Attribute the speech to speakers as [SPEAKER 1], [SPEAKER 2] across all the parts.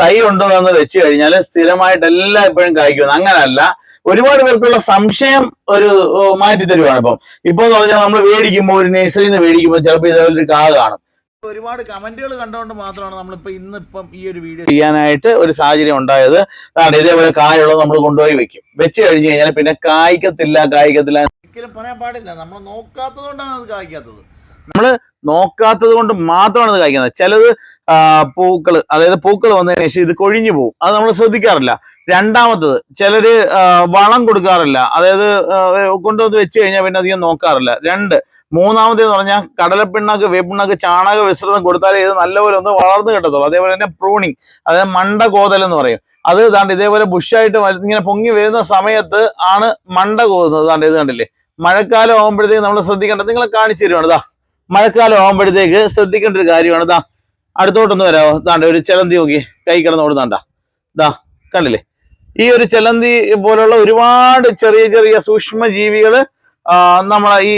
[SPEAKER 1] തൈ ഉണ്ടോ എന്ന് വെച്ച് കഴിഞ്ഞാൽ സ്ഥിരമായിട്ട് എല്ലാം എപ്പോഴും കായ്ക്കുന്നു അങ്ങനല്ല. ഒരുപാട് പേർക്കുള്ള സംശയം ഒരു മാറ്റി തരുവാണ് ഇപ്പം. ഇപ്പൊ എന്ന് പറഞ്ഞാൽ നമ്മൾ മേടിക്കുമ്പോൾ ഒരു നഴ്സറിയിൽ നിന്ന് മേടിക്കുമ്പോൾ ചിലപ്പോൾ ഇതേപോലെ ഒരു കാ കാണും. ഒരുപാട് കമന്റുകൾ കണ്ടുകൊണ്ട് മാത്രമാണ് നമ്മളിപ്പോ ഇന്ന് ഇപ്പം ഈ ഒരു വീഡിയോ ചെയ്യാനായിട്ട് ഒരു സാഹചര്യം ഉണ്ടായത്. അതാണ് ഇതേപോലെ കായുള്ളത് നമ്മൾ കൊണ്ടുപോയി വെക്കും. വെച്ച് കഴിഞ്ഞ് കഴിഞ്ഞാൽ പിന്നെ കായ്ക്കത്തില്ല കായ്ക്കത്തില്ല. ഒരിക്കലും പറയാൻ പാടില്ല. നമ്മൾ നോക്കാത്തത് കൊണ്ടാണ് അത് കായ്ക്കാത്തത്. നമ്മൾ നോക്കാത്തത് കൊണ്ട് മാത്രമാണ് ഇത് കായ്ക്കുന്നത്. ചിലത് പൂക്കൾ അതായത് പൂക്കൾ വന്നതിന് ശേഷം ഇത് കൊഴിഞ്ഞു പോകും അത് നമ്മൾ ശ്രദ്ധിക്കാറില്ല. രണ്ടാമത്തത് ചിലര് വളം കൊടുക്കാറില്ല. അതായത് കൊണ്ടുവന്ന് വെച്ച് കഴിഞ്ഞാൽ പിന്നെ അധികം നോക്കാറില്ല. രണ്ട് മൂന്നാമതെന്ന് പറഞ്ഞാൽ കടലപ്പിണ്ണാക്ക് വേപ്പിണ്ണാക്ക് ചാണക വിശ്രിതം കൊടുത്താലേ ഇത് നല്ലപോലെ ഒന്ന് വളർന്നു കിട്ടത്തുള്ളൂ. അതേപോലെ തന്നെ പ്രൂണിങ് അതായത് മണ്ട കോതൽ എന്ന് പറയും. അത് താണ്ട് ഇതേപോലെ ബുഷായിട്ട് ഇങ്ങനെ പൊങ്ങി വരുന്ന സമയത്ത് ആണ് മണ്ട കോതുന്നത്. താണ്ട് ഇത് കണ്ടില്ലേ? മഴക്കാലം ആകുമ്പോഴത്തേക്ക് നമ്മൾ ശ്രദ്ധിക്കേണ്ടത് നിങ്ങളെ കാണിച്ചു തരുവാണ്. ദാ മഴക്കാലം ആകുമ്പോഴത്തേക്ക് ശ്രദ്ധിക്കേണ്ട ഒരു കാര്യമാണ്. ദാ അടുത്തോട്ടൊന്ന് വരാമോ ദാണ്ട ഒരു ചെലന്തി നോക്കി. കൈ കിടന്ന് ഓടുന്നാണ്ടാ ദാ കണ്ടില്ലേ? ഈ ഒരു ചെലന്തി പോലുള്ള ഒരുപാട് ചെറിയ ചെറിയ സൂക്ഷ്മ ജീവികൾ നമ്മളെ ഈ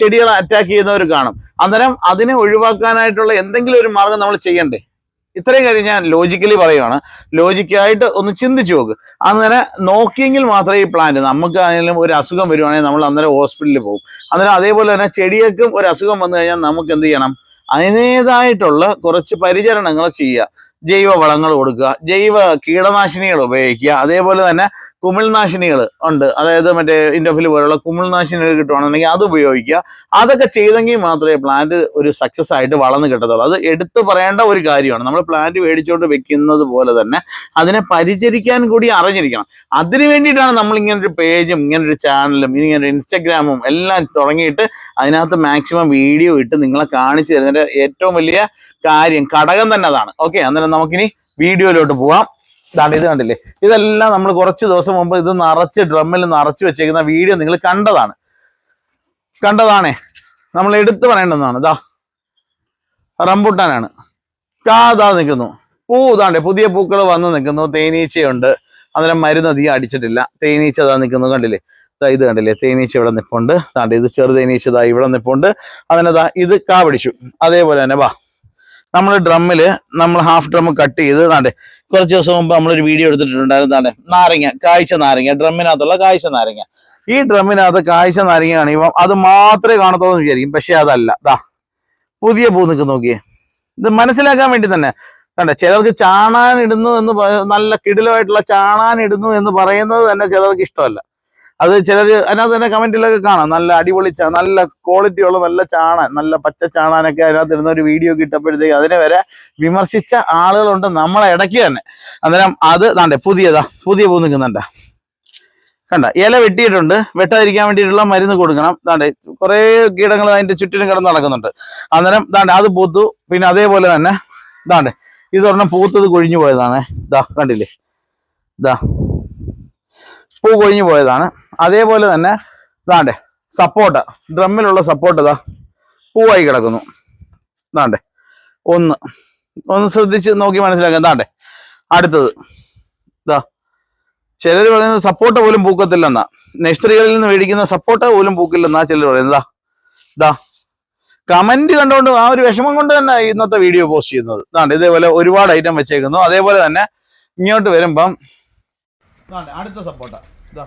[SPEAKER 1] ചെടികളെ അറ്റാക്ക് ചെയ്യുന്നവർ കാണും. അന്നേരം അതിനെ ഒഴിവാക്കാനായിട്ടുള്ള എന്തെങ്കിലും ഒരു മാർഗം നമ്മൾ ചെയ്യണ്ടേ? ഇത്രയും കാര്യം ഞാൻ ലോജിക്കലി പറയുവാണ്. ലോജിക്കായിട്ട് ഒന്ന് ചിന്തിച്ചു നോക്ക്. അന്നേരം നോക്കിയെങ്കിൽ മാത്രമേ ഈ പ്ലാന്റ് നമുക്ക് ആണെങ്കിലും ഒരു അസുഖം വരുവാണെങ്കിൽ നമ്മൾ അന്നേരം ഹോസ്പിറ്റലിൽ പോകും. അന്നേരം അതേപോലെ തന്നെ ചെടികൾക്കും ഒരു അസുഖം വന്നു കഴിഞ്ഞാൽ നമുക്ക് എന്ത് ചെയ്യണം? അതിനേതായിട്ടുള്ള കുറച്ച് പരിചരണങ്ങൾ ചെയ്യുക. ജൈവ വളങ്ങൾ കൊടുക്കുക. ജൈവ കീടനാശിനികൾ ഉപയോഗിക്കുക. അതേപോലെ തന്നെ കുമിൾനാശിനികൾ ഉണ്ട്. അതായത് മറ്റേ ഇൻഡോഫിൽ പോലുള്ള കുമിൾനാശിനികൾ കിട്ടുവാണെന്നുണ്ടെങ്കിൽ അത് ഉപയോഗിക്കുക. അതൊക്കെ ചെയ്തെങ്കിൽ മാത്രമേ പ്ലാന്റ് ഒരു സക്സസ് ആയിട്ട് വളർന്നു കിട്ടത്തുള്ളൂ. അത് എടുത്തു പറയേണ്ട ഒരു കാര്യമാണ്. നമ്മൾ പ്ലാന്റ് മേടിച്ചുകൊണ്ട് വെക്കുന്നത് പോലെ തന്നെ അതിനെ പരിചരിക്കാൻ കൂടി അറിഞ്ഞിരിക്കണം. അതിനു വേണ്ടിയിട്ടാണ് നമ്മൾ ഇങ്ങനെ ഒരു പേജും ഇങ്ങനെ ഒരു ചാനലും ഇങ്ങനെ ഇൻസ്റ്റഗ്രാമും എല്ലാം തുടങ്ങിയിട്ട് അതിനകത്ത് മാക്സിമം വീഡിയോ ഇട്ട് നിങ്ങളെ കാണിച്ചു തരുന്നതിന്റെ ഏറ്റവും വലിയ കാര്യം. ഘടകം തന്നെ അതാണ്. ഓക്കെ അന്നേരം നമുക്കിനി വീഡിയോയിലോട്ട് പോവാം. ഇതാണ് ഇത് കണ്ടില്ലേ? ഇതെല്ലാം നമ്മൾ കുറച്ച് ദിവസം മുമ്പ് ഇത് നിറച്ച് ഡ്രമ്മിൽ നിറച്ച് വെച്ചേക്കുന്ന വീഡിയോ നിങ്ങൾ കണ്ടതാണ്. കണ്ടതാണേ. നമ്മൾ എടുത്തു പറയേണ്ടതാണ്. ഇതാ റംബുട്ടാനാണ്. കാതാ നിൽക്കുന്നു. പൂ ഇതാണ്ട് പുതിയ പൂക്കൾ വന്ന് നിൽക്കുന്നു. തേനീച്ചയുണ്ട്. അന്നേരം മരുന്ന് അധികം അടിച്ചിട്ടില്ല. തേനീച്ച ഇതാ നിൽക്കുന്നു കണ്ടില്ലേ? ഇതാ ഇത് കണ്ടില്ലേ തേനീച്ച ഇവിടെ നിൽപ്പുണ്ട് താണ്ട് ഇത് ചെറു തേനീച്ച ഇതാ ഇവിടെ നിൽപ്പുണ്ട് അങ്ങനെ ഇത് കാ പിടിച്ചു. അതേപോലെ തന്നെ വാ. നമ്മൾ ഡ്രമ്മിൽ നമ്മൾ ഹാഫ് ഡ്രം കട്ട് ചെയ്ത് താണ്ടെ കുറച്ച് ദിവസം മുമ്പ് നമ്മളൊരു വീഡിയോ എടുത്തിട്ടുണ്ടായിരുന്നു താണ്ടെ നാരങ്ങ കാഴ്ച നാരങ്ങ ഡ്രമ്മിനകത്തുള്ള കാഴ്ച നാരങ്ങ. ഈ ഡ്രമ്മിനകത്ത് കാഴ്ച നാരങ്ങ കാണിക്കുമ്പോൾ അത് മാത്രമേ കാണത്തുള്ളൂ എന്ന് വിചാരിക്കും പക്ഷെ അതല്ല ദാ പുതിയ പൂ നിൽക്കുന്ന നോക്കിയേ. ഇത് മനസ്സിലാക്കാൻ വേണ്ടി തന്നെ കണ്ട ചിലർക്ക് ചാണാൻ ഇടുന്നു എന്ന് നല്ല കിടിലമായിട്ടുള്ള ചാണാൻ ഇടുന്നു എന്ന് പറയുന്നത് തന്നെ ചിലർക്ക് ഇഷ്ടമല്ല. അത് ചിലർ അതിനകത്ത് തന്നെ കമന്റിലൊക്കെ കാണാം. നല്ല അടിപൊളി നല്ല ക്വാളിറ്റി ഉള്ള നല്ല ചാണാൻ നല്ല പച്ച ചാണാനൊക്കെ അതിനകത്ത് ഇരുന്ന ഒരു വീഡിയോ കിട്ടപ്പോഴത്തേക്ക് അതിനെ വരെ വിമർശിച്ച ആളുകളുണ്ട് നമ്മളെ ഇടയ്ക്ക് തന്നെ. അന്നേരം അത് താണ്ടെ പുതിയതാ പുതിയ പൂ നിൽക്കുന്നുണ്ട കണ്ട ഇല വെട്ടിയിട്ടുണ്ട്. വെട്ടാതിരിക്കാൻ വേണ്ടിയിട്ടുള്ള മരുന്ന് കൊടുക്കണം. താണ്ടേ കുറെ കീടങ്ങൾ അതിന്റെ ചുറ്റിനും കിടന്ന് നടക്കുന്നുണ്ട്. അന്നേരം താണ്ടേ അത് പൂത്തു. പിന്നെ അതേപോലെ തന്നെ ഇതാണ്ടെ ഇതൊരെണ്ണം പൂത്തത് കൊഴിഞ്ഞു പോയതാണ്. ഇതാ കണ്ടില്ലേ? ഇതാ പൂ കൊഴിഞ്ഞു പോയതാണ്. അതേപോലെ തന്നെ ഇതാണ്ടേ സപ്പോർട്ട് ഡ്രമ്മിലുള്ള സപ്പോർട്ട് ഇതാ പൂവായി കിടക്കുന്നു. ഇതാണ്ടേ ഒന്ന് ഒന്ന് ശ്രദ്ധിച്ച് നോക്കി മനസ്സിലാക്കാം ഇതാണ്ടേ അടുത്തത് ഇതാ ചിലർ പറയുന്നത് സപ്പോർട്ട് പോലും പൂക്കത്തില്ലെന്നാ. നഴ്സറികളിൽ നിന്ന് മേടിക്കുന്ന സപ്പോർട്ട് പോലും പൂക്കില്ലെന്നാ ചിലർ പറയുന്നത്. ഇതാ ഇതാ കമന്റ് കണ്ടുകൊണ്ട് ആ ഒരു വിഷമം കൊണ്ട് തന്നെ ഇന്നത്തെ വീഡിയോ പോസ്റ്റ് ചെയ്യുന്നത്. ഇതാണ്ട് ഇതേപോലെ ഒരുപാട് ഐറ്റം വെച്ചേക്കുന്നു. അതേപോലെ തന്നെ ഇങ്ങോട്ട് വരുമ്പം അടുത്ത സപ്പോർട്ട ഇതാ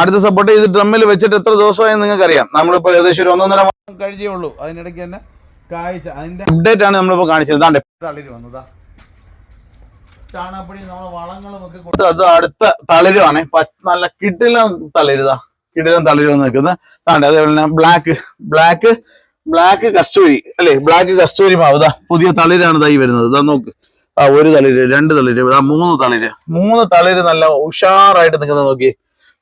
[SPEAKER 1] അടുത്ത സപ്പോർട്ട് ചെയ്ത് ഡ്രമ്മിൽ വെച്ചിട്ട് എത്ര ദിവസമായി നിങ്ങൾക്ക് അറിയാം നമ്മളിപ്പോ ഏകദേശം ഒരു ഒന്നൊന്നര മാസം കഴിച്ചേ ഉള്ളൂ. അതിനിടയ്ക്ക് തന്നെ കാഴ്ച അതിന്റെ അപ്ഡേറ്റ് ആണ് നമ്മളിപ്പോ കാണിച്ചത്. ഇതാണ്ട് തളിര് വന്നതാ ചാണകപ്പൊടി നമ്മൾ വളങ്ങളും ഒക്കെ കൊടുത്ത് അത് അടുത്ത തളിരുവാണ്. നല്ല കിടിലം തളിരുതാ കിടിലം തളിര് വന്ന് നിൽക്കുന്നത് താണ്ടെ അതേപോലെ തന്നെ ബ്ലാക്ക് ബ്ലാക്ക് ബ്ലാക്ക് കസ്തൂരി. അല്ലേ? ബ്ലാക്ക് കസ്തൂരി മാവ്. ഇതാ പുതിയ തളിരാണ് ഇതായി വരുന്നത്. ഇതാ നോക്ക്. ആ ഒരു തളിര് രണ്ട് തളിര് ഇതാ മൂന്ന് തളിര്. മൂന്ന് തളിര് നല്ല ഉഷാറായിട്ട് നിൽക്കുന്നത് നോക്കി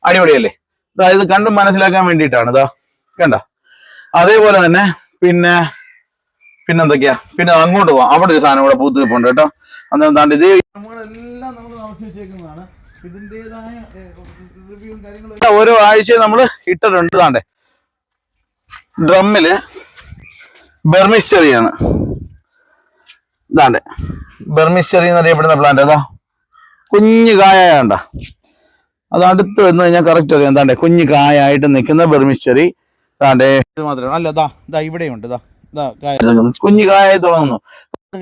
[SPEAKER 1] അടിപൊളിയല്ലേ? അതായത് കണ്ട് മനസ്സിലാക്കാൻ വേണ്ടിയിട്ടാണ് ഇതാ കണ്ട? അതേപോലെ തന്നെ പിന്നെ പിന്നെന്തൊക്കെയാ? പിന്നെ അങ്ങോട്ട് പോവാം. അവിടെ ഒരു സാധനം കൂടെ പൂത്ത് നിൽപ്പുണ്ട് കേട്ടോ. അന്നേരം താണ്ട് നമ്മൾ നമ്മളെല്ലാം നിറച്ച് വെച്ചേക്കുന്നതാണ്. ഇതിന്റെതായ റിവ്യൂവും കാര്യങ്ങളും ഓരോ ആഴ്ച നമ്മൾ ഇട്ടിട്ടുണ്ട് താണ്ടെ ഡ്രമ്മിൽ ബെർമിസ്റ്ററിയാണ്. ഇതാണ്ട് ബെർമിസ്റ്ററി എന്നറിയപ്പെടുന്ന പ്ലാന്റ് അതാ കുഞ്ഞു കായണ്ട അത് അടുത്ത് വന്നു കഴിഞ്ഞാൽ കറക്റ്റ് അറിയാം. എന്താണ്ടേ കുഞ്ഞു കായായിട്ട് നിൽക്കുന്ന ബെർമിസ്റ്ററി താണ്ടേ ഇത് മാത്രമേ അല്ല ഇതാ ഇവിടെയുണ്ട്. ഇതാ ഇതാ കായ. കുഞ്ഞു കായായി തുടങ്ങുന്നു.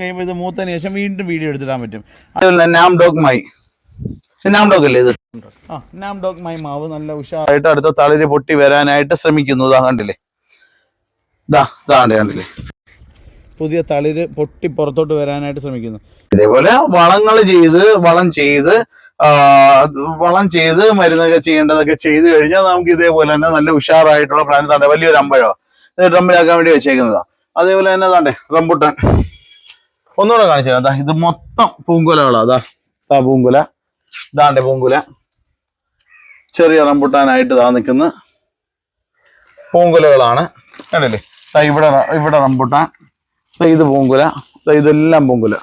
[SPEAKER 1] കഴിയുമ്പോൾ ഇത് മൂത്തതിന് ശേഷം വീണ്ടും വീഡിയോ എടുത്തിടാൻ പറ്റും. അതുപോലെ നാം ഡോഗ് മൈ. നാം ഡോഗ് അല്ലേ ഇത്? ആ നാം ഡോഗ് മൈ മാവ് നല്ല ഉഷാറായിട്ട് അടുത്ത തളിര് പൊട്ടി വരാനായിട്ട് ശ്രമിക്കുന്നു. ദാ കണ്ടില്ലേ? ദാ ഇതാണ്ട് കണ്ടില്ലേ? പുതിയ തളിര് പൊട്ടി പുറത്തോട്ട് വരാനായിട്ട് ശ്രമിക്കുന്നു. ഇതേപോലെ വളങ്ങൾ ചെയ്ത് വളം ചെയ്ത് വളം ചെയ്ത് മരുന്നൊക്കെ ചെയ്യേണ്ടതൊക്കെ ചെയ്ത് കഴിഞ്ഞാൽ നമുക്ക് ഇതേപോലെ തന്നെ നല്ല ഉഷാറായിട്ടുള്ള പ്ലാന്റ്സ് ആണ് വലിയൊരു അമ്പഴോ? റമ്പിലാക്കാൻ വേണ്ടി വെച്ചേക്കുന്നതാ. അതേപോലെ തന്നെ അതാണ്ടേ റംബുട്ടാൻ. ഒന്നുകൂടെ കാണിച്ചു തരാം. ഇത് മൊത്തം പൂങ്കുലകളാ. അതാ പൂങ്കുല. ഇതാണ്ടേ പൂങ്കുല. ചെറിയ റംബുട്ടാനായിട്ട് ഇതാ നിൽക്കുന്ന. പൂങ്കുലകളാണ്. കണ്ടല്ലേ? ഇവിടെ ഇവിടെ റംബുട്ടാൻ. ഇത് പൂങ്കുല. ഇതെല്ലാം പൂങ്കുല.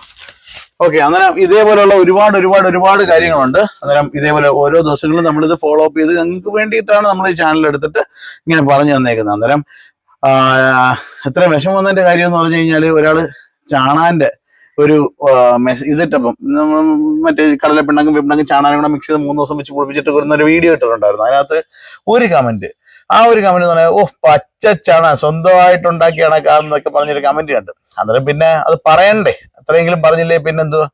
[SPEAKER 1] ഓക്കെ അന്നേരം ഇതേപോലെയുള്ള ഒരുപാട് ഒരുപാട് ഒരുപാട് കാര്യങ്ങളുണ്ട്. അന്നേരം ഇതേപോലെ ഓരോ ദിവസങ്ങളും നമ്മൾ ഇത് ഫോളോ അപ്പ് ചെയ്ത് ഞങ്ങൾക്ക് വേണ്ടിയിട്ടാണ് നമ്മൾ ഈ ചാനൽ എടുത്തിട്ട് ഇങ്ങനെ പറഞ്ഞു തന്നേക്കുന്നത്. അന്നേരം എത്ര വിഷം വന്നതിന്റെ കാര്യം എന്ന് പറഞ്ഞു കഴിഞ്ഞാൽ ഒരാൾ ചാണാന്റെ ഒരു ഇതിട്ടപ്പം മറ്റേ കടലപ്പിണ്ണക്കും പിണ്ണക്കും ചാണാനും കൂടെ മിക്സ് ചെയ്ത് മൂന്ന് ദിവസം വെച്ച് കുളിപ്പിച്ചിട്ട് വരുന്ന ഒരു വീഡിയോ ഇട്ടിട്ടുണ്ടായിരുന്നു. അതിനകത്ത് ഒരു കമന്റ് ആ ഒരു കമന്റ് എന്ന് പറഞ്ഞാൽ ഓ പച്ച ചാണ സ്വന്തമായിട്ട് ഉണ്ടാക്കിയാണ് എന്നൊക്കെ പറഞ്ഞൊരു കമന്റ് കണ്ട്. അന്നേരം പിന്നെ അത് പറയണ്ടേ? അത്രയെങ്കിലും പറഞ്ഞില്ലേ പിന്നെന്തുവാ?